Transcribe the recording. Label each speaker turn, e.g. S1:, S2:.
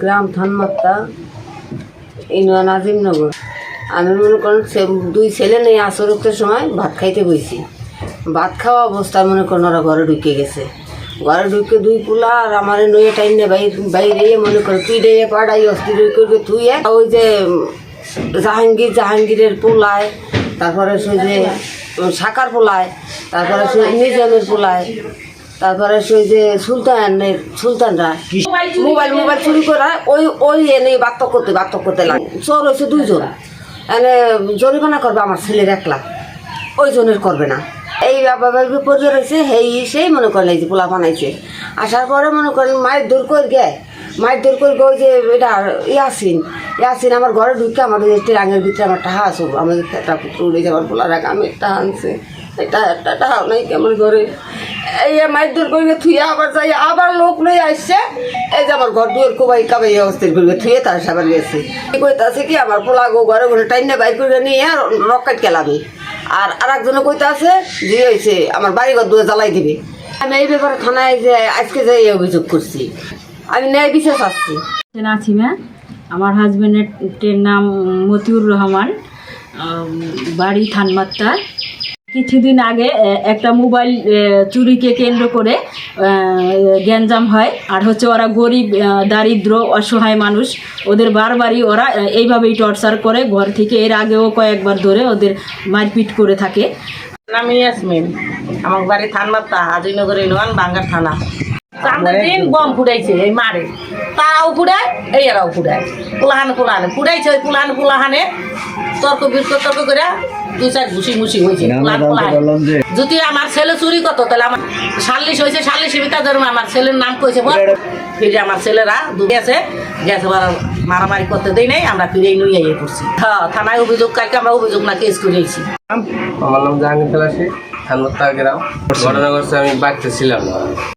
S1: গ্রাম থানমাত্তা union Azimnagar আমি মনে করেন দুই ছেলে নেই আসরক্তের সময় ভাত খাইতে বইছি। ভাত খাওয়া অবস্থায় মনে করেন ওরা ঘরে ঢুকে গেছে। ঘরে ঢুকে দুই পোলা আর আমার নইয়ে টাইম নে বাইরে মনে করে তুই ডে পাড়াই অস্থির করে তুই ওই যে জাহাঙ্গীর, জাহাঙ্গীরের পোলায়, তারপরে সে যে সাকার পোলায়, তারপরে সে নিজামের পোলায় তারপরে সেই যে সুলতানের সুলতানরা মোবাইল মোবাইল চুরি করা ওই ওই এনে বাত্য করতে বাত্য করতে লাগে। চোর হয়েছে দুইজন। এনে জরিমানা করবে আমার ছেলের এক লাখ ওই জনের করবে না। এই বাবার বিপর্যয় রয়েছে হেই সেই মনে করেন এই যে পোলা বানাইছে। আসার পরে মনে করেন মায়ের দূর করে গে? মায়ের দূর করে ওই যে এটা ইয়াসিন। ইয়াসিন আমার ঘরে ঢুকে আমার রাঙের ভিতরে আমার টাহা আসো আমি একটা পুত্র উড়ে যাওয়ার পোলা রাখ আমি টাহা আনছে। এটা একটা টাহাও নাই কেমন করে এই মায়ের দূর করে থুয়ে আবার যাই আবার লোক লই আসছে এই যে আমার ঘর দুয়ার কোবাই কাবাই অবস্থিত করবে থুয়ে তার সাবার গেছে। কইতাছে কি, আমার পোলা গো ঘরে ঘরে টাইনে বাইর করে নিয়ে রকেট কেলাবে আর আর একজনে কইতে আছে যে হয়েছে আমার বাড়ি ঘর দুয়ে জ্বালাই দিবে। আমি এই ব্যাপারে থানায় যে আজকে যে এই অভিযোগ করছি। আমি ন্যায় বিচার চাচ্ছি।
S2: নাছিমা আমার হাজবেন্ডের নাম মতিউর রহমান বাড়ি থানমাত্তা কিছুদিন আগে একটা মোবাইল চুরিকে কেন্দ্র করে গ্যাঞ্জাম হয়। আর হচ্ছে ওরা গরিব দারিদ্র অসহায় মানুষ ওদের বারবারই ওরা এইভাবেই টর্চার করে ঘর থেকে। এর আগেও কয়েকবার ধরে ওদের মারপিট করে থাকে।
S3: আমি ইয়াসমিন। আমার বাড়ি থানমাত্তা হাজিনগর ইউনিয়ন বাঙ্গার থানা। চান্দের দিন বম ফুটাইছে এই মারে। তারাও ফুটায় এই এরাও ফুটায়। পুলাহানে পুলাহানে ফুটাইছে ওই পুলাহানে পুলাহানে তর্ক বির্ক তর্ক করে দুই চার ঘুষি মুসি হয়েছে যদি আমার ছেলে চুরি করতো তাহলে আমার সাল্লিশ হয়েছে সাল্লিশ ধরুন আমার ছেলের নাম কইছে বল। ফিরে আমার ছেলেরা দুটো আছে গেছে মারামারি করতে দেই নাই আমরা ফিরে নিয়ে ইয়ে করছি। হ্যাঁ থানায় অভিযোগ কালকে আমরা অভিযোগ না কেস করেছি
S4: আমার নাম জাহাঙ্গীর খালাসি থানমত্তা গ্রাম। ঘটনা করছে আমি বাড়িতে ছিলাম না।